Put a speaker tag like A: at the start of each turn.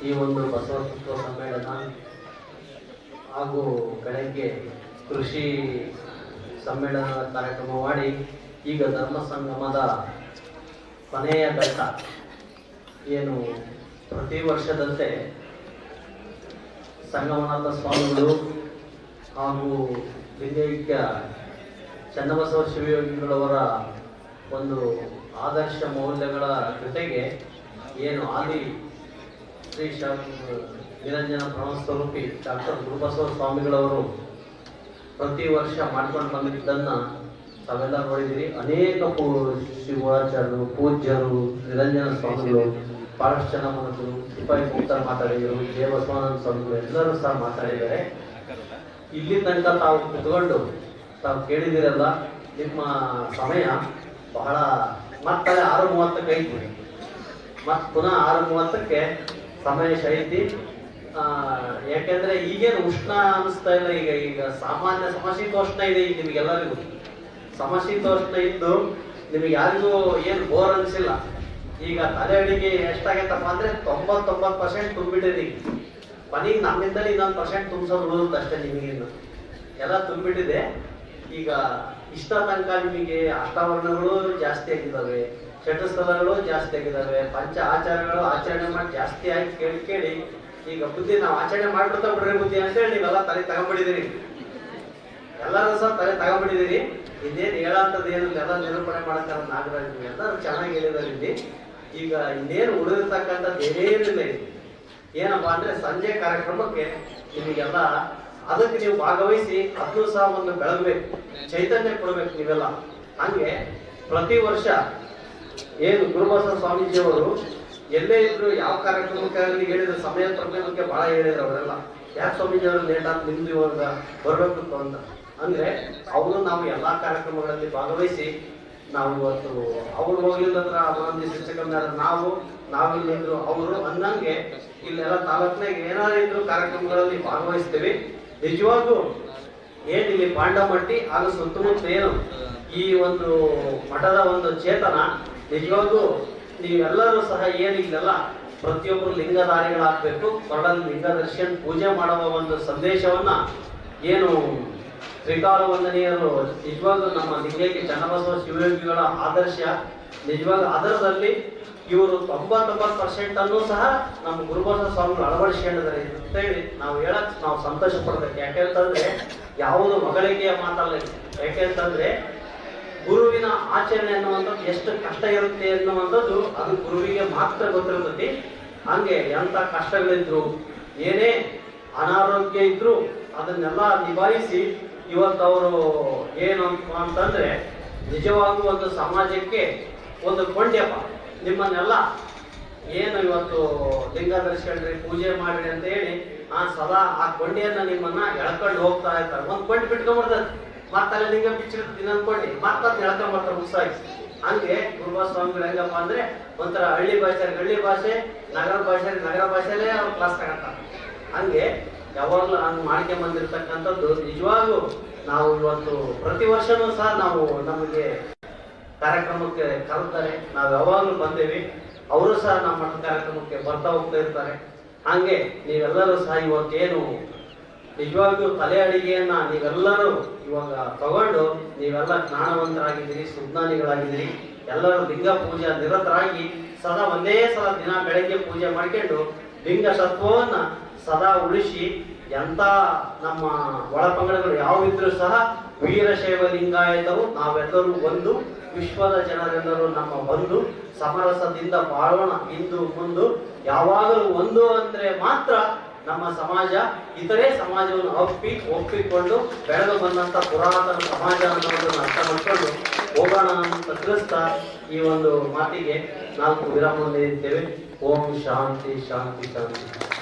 A: ಈ ಒಂದು ಬಸವತತ್ವ ಸಮ್ಮೇಳನ ಹಾಗೂ ಬೆಳಗ್ಗೆ ಕೃಷಿ ಸಮ್ಮೇಳನ ಕಾರ್ಯಕ್ರಮ ಮಾಡಿ ಈಗ ಧರ್ಮ ಸಂಗಮದ ಕೊನೆಯ ಘಟ್ಟ ಏನು ಪ್ರತಿ ವರ್ಷದಂತೆ ಸಂಗಮನಾಥ ಸ್ವಾಮಿಗಳು ಹಾಗೂ ಲಿಂಗೈಕ್ಯ ಚನ್ನಬಸವ ಶಿವಯೋಗಿಗಳವರ ಒಂದು ಆದರ್ಶ ಮೌಲ್ಯಗಳ ಜೊತೆಗೆ ಏನು ಆದಿ ಶ್ರೀ ಶಾಮ ನಿರಂಜನ ಬ್ರಹ್ಮಸ್ವರೂಪಿ ಡಾಕ್ಟರ್ ಗುರುಬಸವ ಸ್ವಾಮಿಗಳವರು ಪ್ರತಿ ವರ್ಷ ಮಾಡ್ಕೊಂಡು ಬಂದಿದ್ದನ್ನ ತಾವೆಲ್ಲ ನೋಡಿದಿರಿ ಅನೇಕ ಪೂ, ಶಿವಾಚಾರ್ಯರು, ಪೂಜ್ಯರು, ನಿರಂಜನ ಸ್ವಾಮಿಗಳು, ಬಹಳಷ್ಟು ಜನ ಸಿಪಾಯಿ ಮುಕ್ತ ಮಾತಾಡಿದರು, ದೇವಸ್ವಾನಂದ ಸ್ವಾಮಿಗಳು ಎಲ್ಲರೂ ಸಹ ಮಾತಾಡಿದ್ದಾರೆ. ಇಲ್ಲಿ ತನಕ ತಾವು ಕುತ್ಕೊಂಡು ತಾವು ಕೇಳಿದಿರಲ್ಲ ನಿಮ್ಮ ಸಮಯ ಬಹಳ ಮತ್ತೆ ಆರು ಮೂವತ್ತಕ್ಕೆ ಐತಿ. ಮತ್ತೆ ಪುನಃ ಆರು ಮೂವತ್ತಕ್ಕೆ ಸಮಯ ಆ, ಯಾಕೆಂದ್ರೆ ಈಗೇನು ಉಷ್ಣ ಅನಿಸ್ತಾ ಇಲ್ಲ ಈಗ ಈಗ ಸಾಮಾನ್ಯ ಸಮಶೀತೋಷ್ಣ ಇದೆ ಈಗ ನಿಮಗೆಲ್ಲರಿಗೂ. ಸಮಶೀತೋಷ್ಣ ಇದ್ದು ನಿಮಗೆ ಯಾರಿಗೂ ಏನು ಬೋರ್ ಅನಿಸಿಲ್ಲ. ಈಗ ತಲೆ ಅಡಿಗೆ ಎಷ್ಟಾಗೈತಪ್ಪ ಅಂದ್ರೆ ತೊಂಬತ್ತೊಂಬತ್ತು ಪರ್ಸೆಂಟ್ ತುಂಬಿಟ್ಟಿದೆ ಈಗ. ಮನೆಗೆ ನಮ್ಮಿಂದಲೇ ಇನ್ನೊಂದು ಪರ್ಸೆಂಟ್ ತುಂಬಿಸೋದು ಅಷ್ಟೇ ನಿಮಗಿನ್ನು. ಎಲ್ಲ ತುಂಬಿಟ್ಟಿದೆ. ಈಗ ಇಷ್ಟ ತನಕ ನಿಮಗೆ ಅಷ್ಟಾವರಣಗಳು ಜಾಸ್ತಿ ಆಗಿದ್ದಾವೆ ಚಟಸ್ಥಳಗಳು ಜಾಸ್ತಿ ಆಗಿದ್ದಾವೆ, ಪಂಚ ಆಚಾರಗಳು ಆಚರಣೆ ಮಾಡಿ ಜಾಸ್ತಿ ಆಗಿ ಕೇಳಿ ಕೇಳಿ, ಈಗ ಬುದ್ಧಿ ನಾವು ಆಚರಣೆ ಮಾಡ್ಬಿಡ್ತಾ ಬಿಡ್ರಿ ಬುದ್ಧಿ ಅಂತೇಳಿ ನೀವೆಲ್ಲ ತಲೆ ತಗೊಂಡ್ಬಿಟ್ಟಿದ್ದೀರಿ ಎಲ್ಲರೂ ಸಹ ತಲೆ ತಗೊಂಡ್ಬಿಟ್ಟಿದ್ದೀರಿ ಇನ್ನೇನು ಹೇಳಂತದ್ದು ಏನು ಎಲ್ಲ ನಿರೂಪಣೆ ಮಾಡ್ತಾರ ನಾಗರಾಜ್ ಎಲ್ಲರೂ ಚೆನ್ನಾಗಿ ಹೇಳಿದಾರೆ ಇಲ್ಲಿ. ಈಗ ಇನ್ನೇನು ಉಳಿದಿರ್ತಕ್ಕಂಥದ್ದು ಏನೇನಿಲ್ಲ ಏನಪ್ಪಾ ಅಂದ್ರೆ ಸಂಜೆ ಕಾರ್ಯಕ್ರಮಕ್ಕೆ ನಿಮಗೆಲ್ಲ ಅದಕ್ಕೆ ನೀವು ಭಾಗವಹಿಸಿ ಅದನ್ನು ಸಹ ಒಂದು ಬೆಳಗ್ಬೇಕು, ಚೈತನ್ಯ ಕೊಡಬೇಕು ನೀವೆಲ್ಲ. ಹಂಗೆ ಪ್ರತಿ ವರ್ಷ ಏನು ಗುರುಬಸವ ಸ್ವಾಮೀಜಿಯವರು ಎಲ್ಲೇ ಇದ್ರು ಯಾವ ಕಾರ್ಯಕ್ರಮಕ್ಕಾಗಲಿ ಹೇಳಿದ್ರು, ಸಮಯ ಪ್ರಜ್ಞೆ ಬಹಳ ಹೇಳಿದ್ರು ಅವರೆಲ್ಲ. ಯಾಕೆ ಸ್ವಾಮೀಜಿ ಅವರು ಲೇಟ್ ಆಗಿ ನಿಮ್ದು ಇವಾಗ ಬರಬೇಕು ಅಂತ. ಅಂದ್ರೆ ಅವರು ನಾವು ಎಲ್ಲಾ ಕಾರ್ಯಕ್ರಮಗಳಲ್ಲಿ ಭಾಗವಹಿಸಿ ನಾವು ಇವತ್ತು ಅವ್ರು ಅಂದ್ರೆ ಮಂದಿ ಶಿಕ್ಷಕರ ನಾವು ನಾವಿಲ್ಲಿದ್ರು ಅವರು ಅನ್ನಂಗೆ ಇಲ್ಲೆಲ್ಲ ತಾಲೂಕ್ನಾಗ ಏನಾದ್ರು ಕಾರ್ಯಕ್ರಮಗಳಲ್ಲಿ ಭಾಗವಹಿಸ್ತೀವಿ. ನಿಜವಾಗೂ ಏನ್ ಇಲ್ಲಿ ಪಾಂಡಮಟ್ಟಿ ಹಾಗೂ ಸುತ್ತಮುತ್ತ ಏನು ಈ ಒಂದು ಮಠದ ಒಂದು ಚೇತನ ನಿಜವಾಗೂ ನೀವೆಲ್ಲರೂ ಸಹ ಏನಿಲ್ಲ ಪ್ರತಿಯೊಬ್ಬರು ಲಿಂಗಧಾರಿಗಳಾಗಬೇಕು ಕೊರಳಲ್ಲಿ ಲಿಂಗ ದರ್ಶನ್ ಪೂಜೆ ಮಾಡುವ ಒಂದು ಸಂದೇಶವನ್ನ ಏನು ತ್ರಿಕಾಲ ವಂದನೀಯರು ನಿಜವಾಗ್ಲೂ ನಮ್ಮ ಲಿಂಗಕ್ಕೆ ಚನ್ನಬಸವ ಶಿವಯೋಗಿಗಳ ಆದರ್ಶ ನಿಜವಾಗ ಅದರದಲ್ಲಿ ಇವರು ತೊಂಬತ್ತೊಂಬತ್ತು ಪರ್ಸೆಂಟ್ ಅನ್ನು ಸಹ ನಮ್ಮ ಗುರುಬಸವ ಸ್ವಾಮಿಗಳು ಅಂತ ಹೇಳಿ ನಾವು ಹೇಳಕ್ ನಾವು ಸಂತೋಷ ಪಡ್ಬೇಕು. ಯಾಕೆಂತಂದ್ರೆ ಯಾವುದು ಮಗಳಿಗೆ ಮಾತಲ್ಲ. ಯಾಕೆಂತಂದ್ರೆ ಗುರುವಿನ ಆಚರಣೆ ಅನ್ನುವಂಥದ್ದು ಎಷ್ಟು ಕಷ್ಟ ಇರುತ್ತೆ ಅನ್ನುವಂಥದ್ದು ಅದು ಗುರುವಿಗೆ ಮಾತ್ರ ಗೊತ್ತಿರ್ತೈತಿ ಹಂಗೆ ಎಂತ ಕಷ್ಟಗಳಿದ್ರು, ಏನೇ ಅನಾರೋಗ್ಯ ಇದ್ರು ಅದನ್ನೆಲ್ಲ ನಿಭಾಯಿಸಿ ಇವತ್ತು ಅವರು ಏನು ಅಂತಂದ್ರೆ ನಿಜವಾಗೂ ಒಂದು ಸಮಾಜಕ್ಕೆ ಒಂದು ಕೊಂಡ್ಯಪ್ಪ. ನಿಮ್ಮನ್ನೆಲ್ಲ ಏನು ಇವತ್ತು ಲಿಂಗ ಧರಿಸ್ಕೊಂಡ್ರಿ, ಪೂಜೆ ಮಾಡ್ರಿ ಅಂತ ಹೇಳಿ ಆ ಸದಾ ಆ ಕೊಂಡಿಯನ್ನ ನಿಮ್ಮನ್ನ ಎಳ್ಕೊಂಡು ಹೋಗ್ತಾ ಇರ್ತಾರೆ. ಒಂದ್ ಕೊಂಡಿ ಬಿಟ್ಕೊಂಡ್ಬರ್ತದೆ ಮತ್ತಲ್ಲಿ ಲಿಂಗ ಬಿಚ್ಚಿರುತ್ತೆ ಇನ್ನೊಂದ್ ಕೊಂಡಿ ಮತ್ತದ್ ಎಳ್ಕೊಂಡ್ಬರ್ತಾರೆ ಮುಸಾಗಿ ಹಂಗೆ ಗುರುಬಾ ಸ್ವಾಮಿಗಳು ಹೆಂಗಪ್ಪ ಅಂದ್ರೆ ಒಂಥರ ಹಳ್ಳಿ ಭಾಷೆ ಹಳ್ಳಿ ಭಾಷೆ, ನಗರ ಭಾಷೆ, ನಗರ ಭಾಷೆಲೇ ಅವ್ರು ಕ್ಲಾಸ್ ತಗೊಂತಾರೆ. ಹಂಗೆ ಯಾವಾಗಲೂ ಹಂಗೆ ಮಾಡಿಕೆ ಬಂದಿರ್ತಕ್ಕಂಥದ್ದು ನಿಜವಾಗ್ಲೂ ನಾವು ಇವತ್ತು ಪ್ರತಿ ವರ್ಷನೂ ಸಹ ನಾವು ನಮಗೆ ಕಾರ್ಯಕ್ರಮಕ್ಕೆ ಕರೆತಾರೆ ನಾವು ಯಾವಾಗಲೂ ಬಂದೇವಿ. ಅವರು ಸಹ ನಮ್ಮ ಕಾರ್ಯಕ್ರಮಕ್ಕೆ ಬರ್ತಾ ಹೋಗ್ತಾ ಇರ್ತಾರೆ. ಹಾಗೆ ನೀವೆಲ್ಲರೂ ಸಹ ಇವತ್ತೇನು ನಿಜವಾಗಿಯೂ ತಲೆ ಅಡಿಗೆಯನ್ನ ನೀವೆಲ್ಲರೂ ಇವಾಗ ತಗೊಂಡು ನೀವೆಲ್ಲ ಜ್ಞಾನವಂತರಾಗಿದ್ದೀರಿ, ಸುಜ್ಞಾನಿಗಳಾಗಿದ್ದೀರಿ. ಎಲ್ಲರೂ ಲಿಂಗ ಪೂಜೆ ನಿರತರಾಗಿ ಸದಾ ಒಂದೇ ಸಲ ದಿನ ಬೆಳಗ್ಗೆ ಪೂಜೆ ಮಾಡ್ಕೊಂಡು ಲಿಂಗ ಸತ್ವವನ್ನು ಸದಾ ಉಳಿಸಿ ಎಂಥ ನಮ್ಮ ಒಳಪಂಗಡಗಳು ಯಾವಿದ್ರೂ ಸಹ ವೀರಶೈವ ಲಿಂಗಾಯತರು ನಾವೆಲ್ಲರೂ ಒಂದು, ವಿಶ್ವದ ಜನರೆಲ್ಲರೂ ನಮ್ಮ ಬಂಧು ಸಮರಸದಿಂದ ಬಾಳೋಣ ಇಂದು ಮುಂದು. ಯಾವಾಗಲೂ ಒಂದು ಅಂದ್ರೆ ಮಾತ್ರ ನಮ್ಮ ಸಮಾಜ, ಇತರೆ ಸಮಾಜವನ್ನು ಒಪ್ಪಿ, ಒಪ್ಪಿಕೊಂಡು ಬೆಳೆದು ಬಂದಂತ ಪುರಾತನ ಸಮಾಜ ಅನ್ನೋದನ್ನು ಅರ್ಥ ಮಾಡಿಕೊಂಡು ಹೋಗೋಣ ಅಂತ ತಿಳಿಸ್ತಾ ಈ ಒಂದು ಮಾತಿಗೆ ನಾಲ್ಕು ವಿರಾಮ ನೀಡಿದ್ದೇವೆ. ಓಂ ಶಾಂತಿ ಶಾಂತಿ ಶಾಂತಿ.